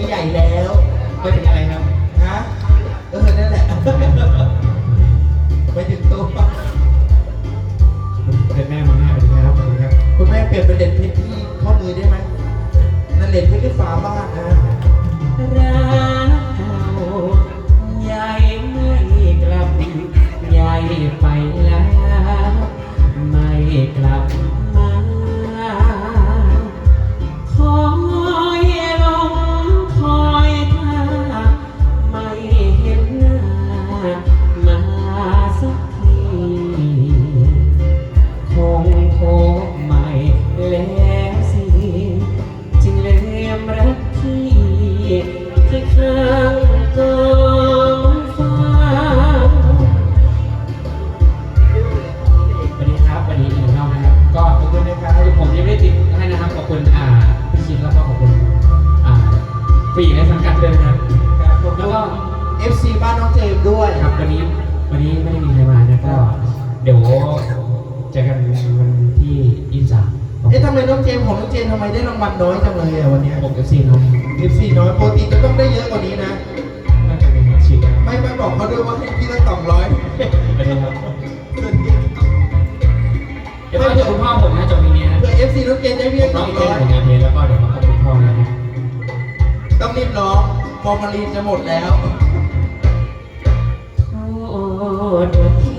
นนี้ใหญ่แล้วไปถึงอะไรครับฮะเออนั่นแหละไปถึงตัวเป็นแม่มาแม่สวัสดีครับสวัสดีครับคุณแม่เปลี่ยนเป็นเลนส์เพชรที่ข้อมือได้ไหมนั่นเลนส์เพชรที่ฝาบ้านนะรักเก่ายายไม่กลับยายไปแล้วไม่กลับ วยครับวันนี้วันนี้ไม่ได้มีใครมานะก็ เดี๋ยวเจอกันวันที่ยี่สิบสามเอ๊ะทำไมน้องเจมส์ของน้องเจมส์ทำไมได้รางวัลน้อยจังเลยอะวันเนี้ยผมกับซีนน FC น้อยปกติจะต้องได้เยอะกว่านี้นะ น่าจะเป็นชินครับไม่ไม่บอกเขาด้วยว่าให้พี่ละสองร้อยสวัสดีครับเดี๋ยวมาเจอคุณพ่อผมนะจบปีนี้นะเพื่อ FC น้องเจมส์ได้พี่ละสน้อองงเต้ร้นอยผลงานเพลงแล้วก็เดี๋ยวมาขอบคุณพ่อนะต้องรีบร้องฟอร์มาลีนจะหมดแล้วโอ้ด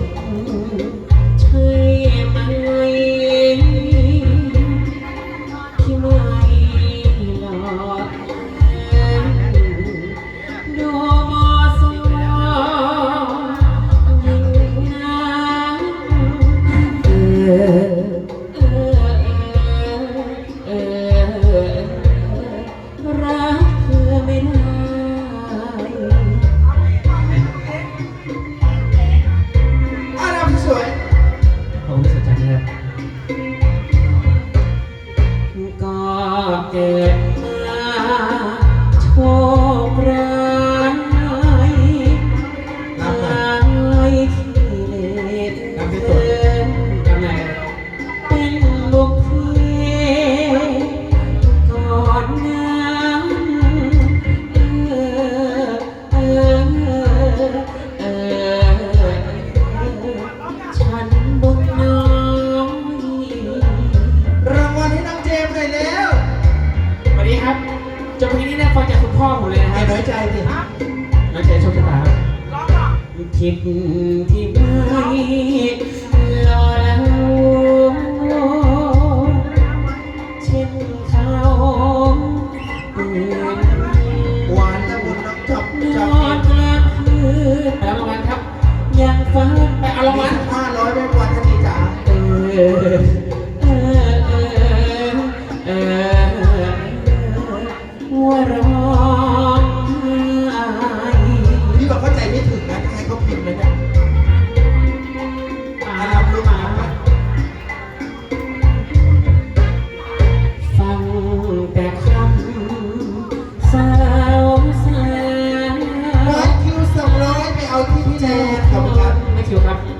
ขอบคุ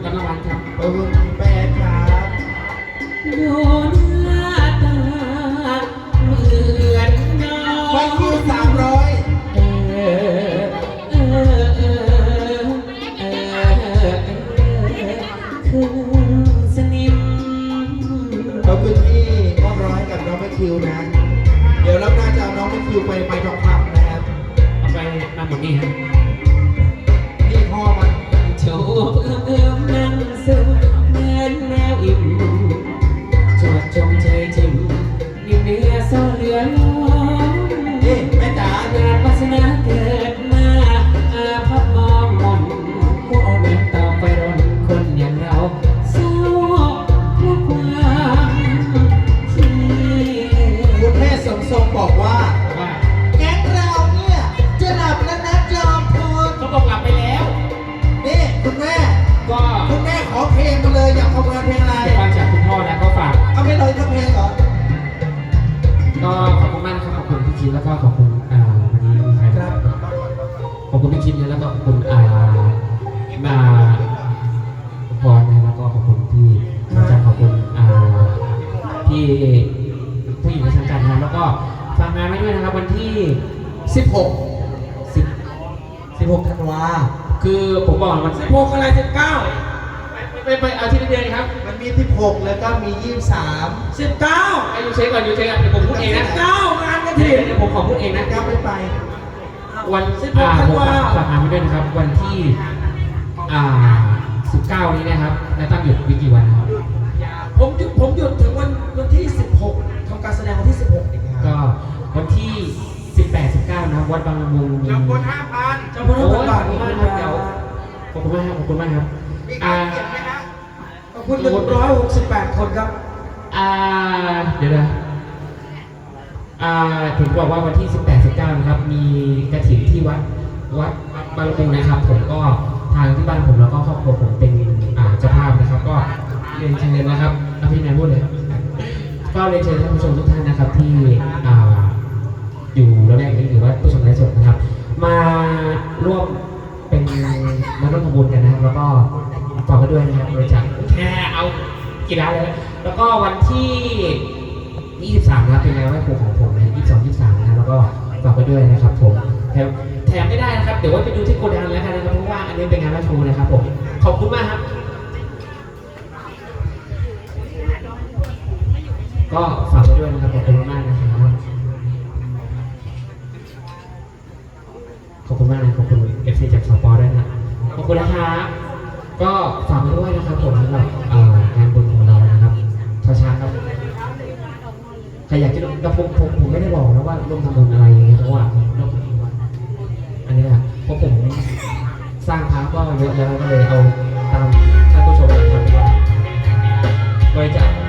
ณแปดครับดูหน้าตาเหมือนน้องวันคิวสามร้อยเออเออเออเออเออคือสนิมขอบคุณที่มอบร้อยกับน้องแมทธิวนะ เดี๋ยวรับหน้าจะเอาน้องแมทธิวไปไปทองคำนะครับเอาไปมาหมดนี่ฮะ ก็ขอบคุณอ่าวันนี้ครครับขอบคุณพี่คิดนะแล้วก็ขอบคุณอ่ามาพรนะแล้วก็ขอบคุณพี่อาจารย์ขอบคุณอ่าพี่ผู้หญิงในสังกัดนะแล้วก็ฝากงานไว้ด้วยนะครับวันที่ 16 10 16ธันวาคือผมบอกมัน16อะไร19ไปไปเอาที่เดือนครับ มันมี16แล้วก็มี23 19ไอ้ยูเช็คก่อนยูเช็คก่อนเดี๋ยวผมพูดเองนะ9งานกระเดี๋ถิ่ยวนเดี๋ยวผมขอพูดเองนะก้าวไปไป วัน16อ่าธันผมวาฝากฝากงานไว้ด้วยนะครับ วันที่อ่า19นี้นะครับแล้วตั้งหยุดวิกี่วันนะครับผมหยุดผมหยุดถึงวันวันที่16ทำการแสดงวันที่16เองคก็รับวันที่18 19นะครับวัดบางละมุงมีจำพล5,000จำพลโอ้ย5,000บาทขอบคุณมากครับเดี๋ยวขอบคุณมากครับขอบคุณมากครับอ่าข อบคุณ 168 คนครับ อ่า เดี๋ยวนะอ่าถึงบอกว่าวันที่ 18 19 นะครับ มีกระถิ่นที่วัดวัดบางละมุงนะครับ ผมก็ทางที่บ้านผมแล้วก็ครอบครัวผมเป็นอ่าเจ้าภาพนะครับ ก็เรียนเชิญนะครับอภินายพูดเลยก็เรียนเชิญท่านผู้ชมทุกท่านนะครับที่อ่าอยู่ระแวกนี้หรือว่าผู้ชมไลฟ์สดนะครับ มาร่วมเป็นมาร่วมทำบุญกันนะครับ แล้วก็ ฝากกันด้วยนะครับบริจาคแค่เอากี่ร้านเลยนะแล้วก็วันที่ 23นะครับเป็นงานไหว้ครูของผมนะ22 23นะครับแล้วก็ฝากไปด้วยนะครับผมแถมแถมไม่ได้นะครับ เดี๋ยวไว่าไปดูที่โกดังแล้วกันนะครับเพราะว่าอันนี้เป็นงานไหว้ครูนะครับผมขอบคุณมากครับ ก็ฝากไว้ด้วยนะครับขอบคุณมากๆนะครับขอบ ฝากด้วยนะครับผมสำหรับเอ่องานบุญของเรานะครับช้าๆครับใครอยากจะร่วมแต่ผมผมผมไม่ได้บอกนะว่าร่วมทำบุญอะไรอย่างเงี้ยเพราะว่าร่วมอันนี้แหละเพราะผมสร้างพระก็เยอะแล้วก็เลยเอาตามท่านผู้ชมอยากทำดีกว่าบริจาค